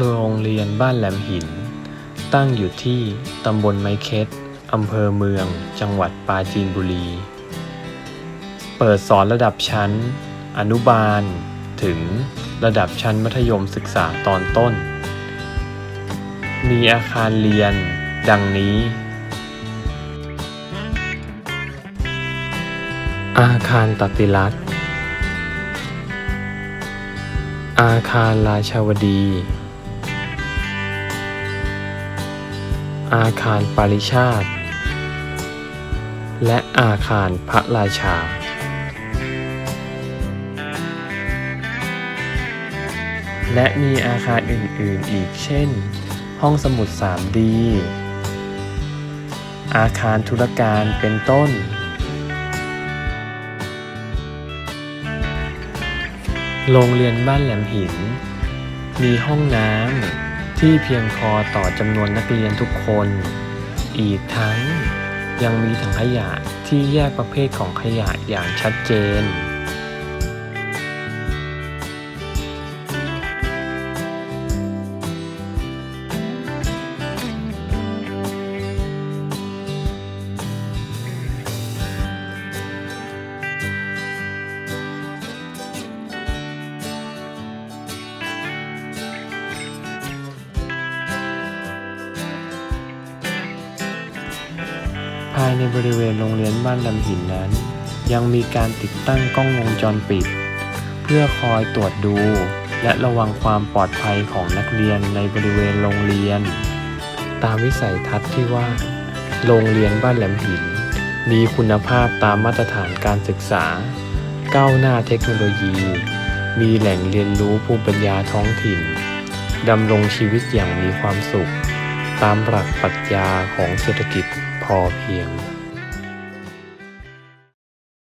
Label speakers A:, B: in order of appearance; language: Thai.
A: โรงเรียนบ้านแหลมหิน ตั้งอยู่ที่ตำบลไม้เค็ดอำเภอเมือง จังหวัดปราจีนบุรี เปิดสอนระดับชั้น อนุบาล ถึงระดับชั้นมัธยมศึกษาตอนต้น มีอาคารเรียน ดังนี้ อาคารตติลักษ์อาคารราชาวดี อาคารปาริชาติ และอาคารพระราชา และมีอาคารอื่นๆอีกเช่น ห้องสมุด 3D อาคารธุรการเป็นต้น โรงเรียนบ้านแหลมหิน มีห้องน้ำ ที่เพียงพอต่อจำนวนนักเรียนทุกคน อีกทั้งยังมีถังขยะที่แยกประเภทของขยะอย่างชัดเจนายในบริเวณโรงเรียนบ้านลำหินนั้น ยังมีการติดตั้งกล้องวงจรปิด เพื่อคอยตรวจดู และระวังความปลอดภัยของนักเรียนในบริเวณโรงเรียน ตามวิสัยทัศน์ที่ว่า โรงเรียนบ้านแหลมหิน มีคุณภาพตามมาตรฐานการศึกษา ก้าวหน้าเทคโนโลยี มีแหล่งเรียนรู้ภูมิปัญญาท้องถิ่นดำรงชีวิตอย่างมีความสุข ตามหลักปรัชญาของเศรษฐกิจ อเพียง